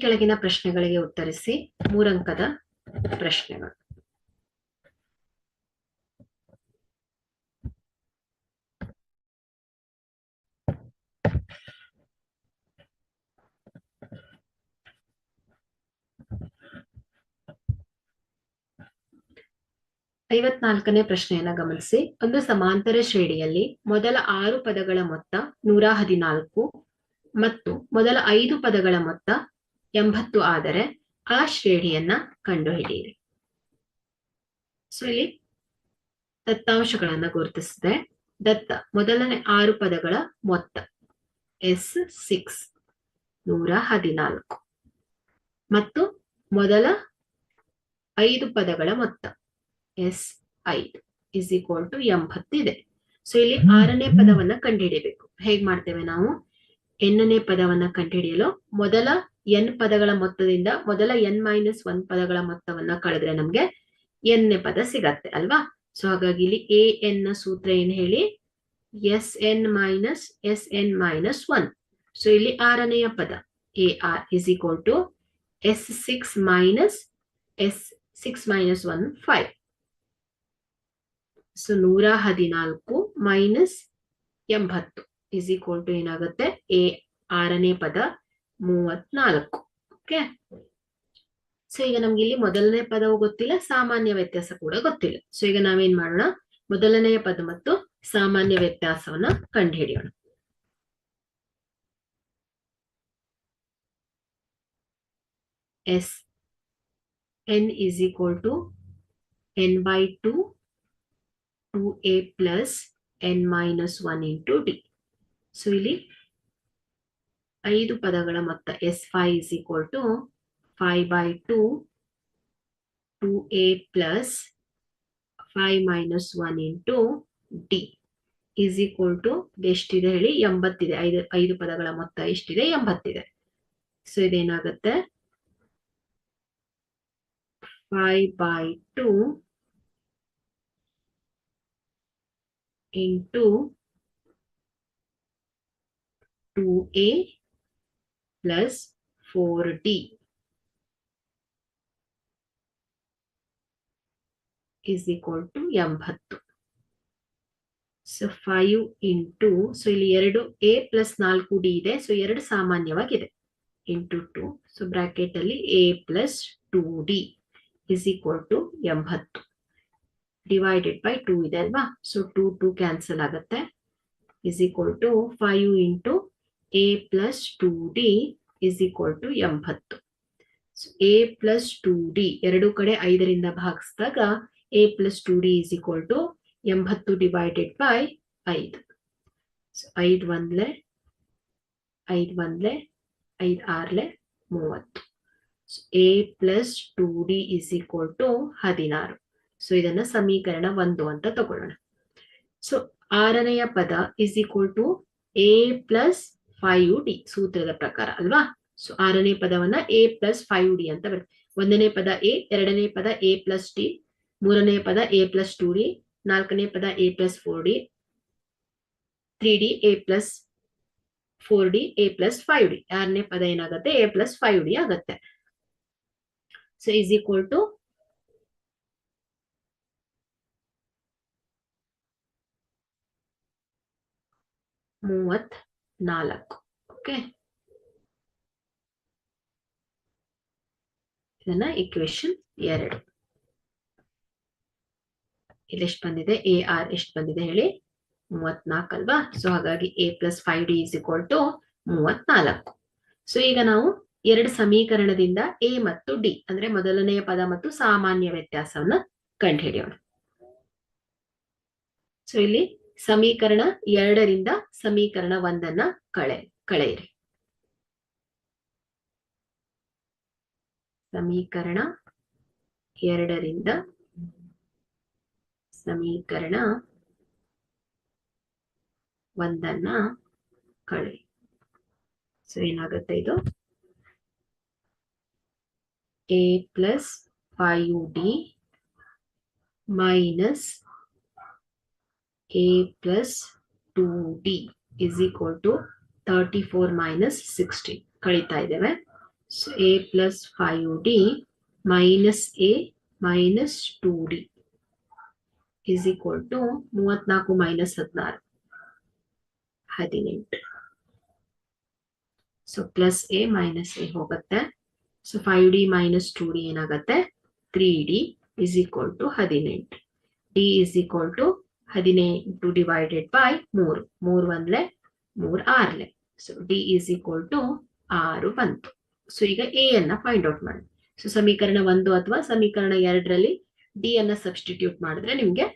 ಕೆಳಗಿನ ಪ್ರಶ್ನೆಗಳಿಗೆ ಉತ್ತರಿಸಿ ಮೂರಂಕದ ಪ್ರಶ್ನೆಗಳು. ಐವತ್ನಾಲ್ಕನೇ ಪ್ರಶ್ನೆಯನ್ನ ಗಮನಿಸಿ. ಒಂದು ಸಮಾಂತರ ಶ್ರೇಣಿಯಲ್ಲಿ ಮೊದಲ ಆರು ಪದಗಳ ಮೊತ್ತ ನೂರ ಹದಿನಾಲ್ಕು ಮತ್ತು ಮೊದಲ ಐದು ಪದಗಳ ಮೊತ್ತ ಎಂಬತ್ತು ಆದರೆ ಆ ಶ್ರೇಣಿಯನ್ನ ಕಂಡುಹಿಡಿಯಿರಿ. ಸೊ ಇಲ್ಲಿ ದತ್ತಾಂಶಗಳನ್ನ ಗುರುತಿಸಿದೆ. ದತ್ತ ಮೊದಲನೇ ಆರು ಪದಗಳ ಮೊತ್ತ. ಎಸ್ ಸಿಕ್ಸ್ ನೂರ ಹದಿನಾಲ್ಕು. ಮತ್ತು ಮೊದಲ ಐದು ಪದಗಳ ಮೊತ್ತ. ಎಸ್ ಐದು ಇಸ್ ಈಕ್ವಲ್ ಟು ಎಂಬತ್ತಿದೆ ಸೊ ಇಲ್ಲಿ ಆರನೇ ಪದವನ್ನ ಕಂಡುಹಿಡಿಯಬೇಕು ಹೇಗ್ ಮಾಡ್ತೇವೆ ನಾವು? ಎನ್ನನೇ ಪದವನ್ನ ಕಂಡುಹಿಡಿಯಲು ಮೊದಲ ಎನ್ ಪದಗಳ ಮೊತ್ತದಿಂದ ಮೊದಲ ಎನ್ ಮೈನಸ್ ಒನ್ ಪದಗಳ ಮೊತ್ತವನ್ನ ಕಳೆದ್ರೆ ನಮ್ಗೆ ಎನ್ನೇ ಪದ ಸಿಗತ್ತೆ, ಅಲ್ವಾ? ಸೊ ಹಾಗಾಗಿ ಇಲ್ಲಿ ಎ ಎನ್ನ ಸೂತ್ರ ಏನ್ ಹೇಳಿ? S N minus S N minus one. So ಇಲ್ಲಿ ಆರನೆಯ ಪದ, A R is equal to S six minus S six minus one five. So ನೂರ ಹದಿನಾಲ್ಕು ಮೈನಸ್ ಎಂಬತ್ತು. ಇಸ್ ಈಕ್ವಲ್ ಟು ಏನಾಗುತ್ತೆ? ಎ ಆರನೇ ಪದ ಮೂವತ್ನಾಲ್ಕು. ಓಕೆ ಸೊ ಈಗ ನಮ್ಗೆ ಇಲ್ಲಿ ಮೊದಲನೇ ಪದವು ಗೊತ್ತಿಲ್ಲ, ಸಾಮಾನ್ಯ ವ್ಯತ್ಯಾಸ ಕೂಡ ಗೊತ್ತಿಲ್ಲ. ಸೊ ಈಗ ನಾವೇನ್ ಮಾಡೋಣ? ಮೊದಲನೆಯ ಪದ ಮತ್ತು ಸಾಮಾನ್ಯ ವ್ಯತ್ಯಾಸವನ್ನ ಕಂಡುಹಿಡಿಯೋಣ. S N is equal to N by two two A plus N minus one into D so ಇಲ್ಲಿ ಐದು ಪದಗಳ ಮೊತ್ತ S five is equal to five by two two A plus five minus one into D is equal to ಎಷ್ಟಿದೆ ಹೇಳಿ? ಎಂಬತ್ತಿದೆ. ಐದು ಐದು ಪದಗಳ ಮೊತ್ತ ಎಷ್ಟಿದೆ? ಎಂಬತ್ತಿದೆ. So ಇದೇನಾಗುತ್ತೆ? Five by two into two A plus four D is equal to ಎಂಬತ್ತು. ಸೊ ಫೈವ್ ಇಂಟು ಸೊ ಇಲ್ಲಿ ಎರಡು ಎ ಪ್ಲಸ್ ನಾಲ್ಕು ಡಿ ಇದೆ. ಸೊ ಎರಡು ಸಾಮಾನ್ಯವಾಗಿದೆ. ಇಂಟು ಟು ಸೊ ಬ್ರಾಕೆಟ್ ಅಲ್ಲಿ A plus two D is equal to ಎಂಬತ್ತು. Divided by two ಇದೆ ಅಲ್ವಾ? ಸೊ ಟೂ ಟು ಕ್ಯಾನ್ಸಲ್ ಆಗುತ್ತೆ. Is equal to five into A plus two D is equal to ಎಂಬತ್ತು. A plus two D ಎರಡು ಕಡೆ ಐದರಿಂದ ಭಾಗಿಸಿದಾಗ A plus two D is equal to ಎಂಬತ್ತು ಡಿವೈಡೆಡ್ ಬೈ ಐದು. ಐದು ಒಂದ್ಲೆ ಐದು ಒಂದ್ಲೆ, ಐದು ಆರ್ಲೆ, ಮೂವತ್ತು. A plus two D is equal to ಹದಿನಾರು. ಸೊ ಇದನ್ನ ಸಮೀಕರಣ ಒಂದು ಅಂತ ತಗೊಳ್ಳೋಣ. ಸೊ ಆರನೆಯ ಪದ is equal to A plus five D ಸೂತ್ರದ ಪ್ರಕಾರ, ಅಲ್ವಾ? ಸೊ ಆರನೇ ಪದವನ್ನ ಎ ಪ್ಲಸ್ ಫೈವ್ ಡಿ ಅಂತ ಬರುತ್ತೆ. ಒಂದನೇ ಪದ ಎ ಎರಡನೇ ಪದ ಎ ಪ್ಲಸ್ ಡಿ ಮೂರನೇ ಪದ ಎ ಪ್ಲಸ್ ಟೂ ಡಿ ನಾಲ್ಕನೇ ಪದ A plus four D three D A plus four D A plus five D ಆರನೇ ಪದ ಏನಾಗುತ್ತೆ? ಎ ಪ್ಲಸ್ ಫೈವ್ ಡಿ ಆಗುತ್ತೆ. ಸೊ ಈಸ್ ಈಕ್ವಲ್ ಟು ಮೂವತ್ ನಾಲ್ಕು ಓಕೆ ಇದನ್ನ ಇಕ್ವೇಶನ್ ಎರಡು. ಇಲ್ಲಿ ಎಷ್ಟು ಬಂದಿದೆ? ಎ ಆರ್ ಎಷ್ಟು ಬಂದಿದೆ ಹೇಳಿ? ಮೂವತ್ನಾಲ್ಕು ಅಲ್ವಾ? ಸೊ ಹಾಗಾಗಿ A plus five D is equal to ಮೂವತ್ನಾಲ್ಕು. ಸೊ ಈಗ ನಾವು ಎರಡು ಸಮೀಕರಣದಿಂದ ಎ ಮತ್ತು ಡಿ ಅಂದ್ರೆ ಮೊದಲನೆಯ ಪದ ಮತ್ತು ಸಾಮಾನ್ಯ ವ್ಯತ್ಯಾಸವನ್ನ ಕಂಡುಹಿಡಿಯೋಣ. ಸೊ ಇಲ್ಲಿ ಸಮೀಕರಣ ಎರಡರಿಂದ ಸಮೀಕರಣ ಒಂದನ್ನ ಕಳೆ, ಕಳೆಯಿರಿ. ಸಮೀಕರಣ ಎರಡರಿಂದ ಸಮೀಕರಣ ಒಂದನ್ನ ಕಳೆ. ಸೊ ಏನಾಗುತ್ತೆ ಇದು? A plus five D minus A plus two D equal to thirty four minus sixty ಕಳೀತಾ ಇದ್ದೇವೆ. So A plus five D minus A minus two D is equal to ಮೂವತ್ನಾಲ್ಕು ಮೈನಸ್ ಹದಿನಾರು. ಹದಿನೆಂಟು. So plus A minus A ಹೋಗುತ್ತೆ. So five D minus two D ಏನಾಗುತ್ತೆ? Three D is equal to ಹದಿನೆಂಟು. D is equal to ಹದಿನೆಂಟು divided by ಮೂರು. ಮೂರು ಒಂದ್ಲೆ ಮೂರ್ Harley. So D is equal to ಆರು ಬಂತು. ಸೊ ಈಗ ಎ ಅನ್ನ ಫೈಂಡ್ ಔಟ್ ಮಾಡಿ ಸೊ ಸಮೀಕರಣ ಒಂದು ಅಥವಾ ಸಮೀಕರಣ ಎರಡರಲ್ಲಿ ಡಿ ಅನ್ನ ಸಬ್ಸ್ಟಿಟ್ಯೂಟ್ ಮಾಡಿದ್ರೆ ನಿಮ್ಗೆ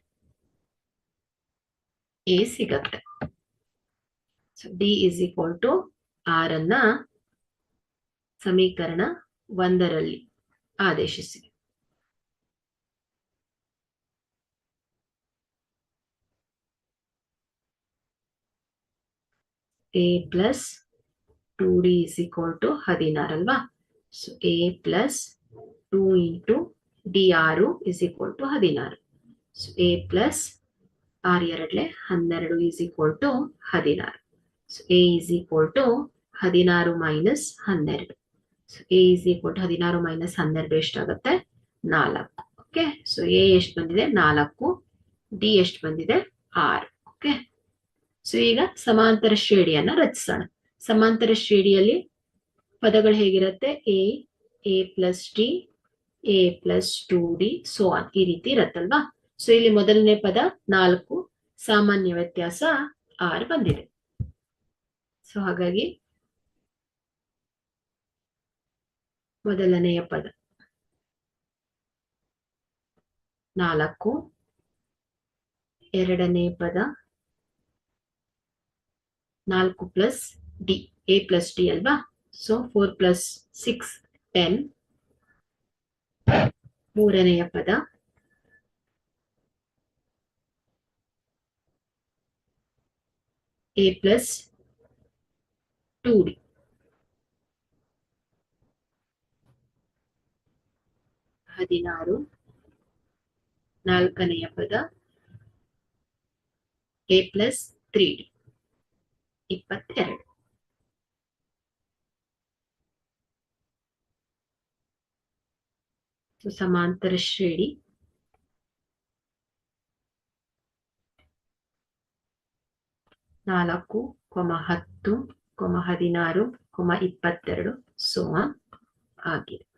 ಎ ಸಿಗತ್ತೆ. So D is equal to R ಅನ್ನ ಸಮೀಕರಣ ಒಂದರಲ್ಲಿ ಆದೇಶಿಸಿ. A plus two D is equal to ಹದಿನಾರು ಅಲ್ವಾ so A plus two into D ಆರು ಇಸ್ ಈಕ್ವಲ್ ಟು ಹದಿನಾರು ಸೊ ಎ ಪ್ಲಸ್ ಆರ್ ಎರಡ್ಲೆ ಹನ್ನೆರಡು ಈಸ್ ಈಕ್ವಲ್ ಟು ಹದಿನಾರು so A is equal to ಹದಿನಾರು ಮೈನಸ್ ಹನ್ನೆರಡು so A is equal to ಹದಿನಾರು ಮೈನಸ್ ಹನ್ನೆರಡು ಎಷ್ಟಾಗುತ್ತೆ ನಾಲ್ಕು. ಓಕೆ ಸೊ ಎ ಎಷ್ಟು ಬಂದಿದೆ? ನಾಲ್ಕು. ಡಿ ಎಷ್ಟು ಬಂದಿದೆ? ಆರು. ಸೊ ಈಗ ಸಮಾಂತರ ಶ್ರೇಣಿಯನ್ನ ರಚಿಸೋಣ. ಸಮಾಂತರ ಶ್ರೇಣಿಯಲ್ಲಿ ಪದಗಳು ಹೇಗಿರುತ್ತೆ? A A plus D A plus two D so on ಈ ರೀತಿ ಇರತ್ತಲ್ವಾ? ಸೊ ಇಲ್ಲಿ ಮೊದಲನೇ ಪದ ನಾಲ್ಕು, ಸಾಮಾನ್ಯ ವ್ಯತ್ಯಾಸ ಆರ್ ಬಂದಿದೆ. ಸೊ ಹಾಗಾಗಿ ಮೊದಲನೆಯ ಪದ ನಾಲ್ಕು, ಎರಡನೇ ಪದ ನಾಲ್ಕು plus D A plus D ಅಲ್ವಾ? So four plus six ten ಮೂರನೆಯ ಪದ. ಎ ಪ್ಲಸ್ ಟೂ ಡಿ ಹದಿನಾರು. ನಾಲ್ಕನೆಯ ಪದ. ಎ ಪ್ಲಸ್ ತ್ರೀ ಡಿ ಇಪ್ಪತ್ತೆರಡು. ಸಮಾಂತರ ಶ್ರೇಣಿ. ನಾಲ್ಕು ಕೊಮ ಹತ್ತು ಕೊಮ ಹದಿನಾರು ಕೊಮ ಇಪ್ಪತ್ತೆರಡು ಸೋಮ ಆಗಿದೆ.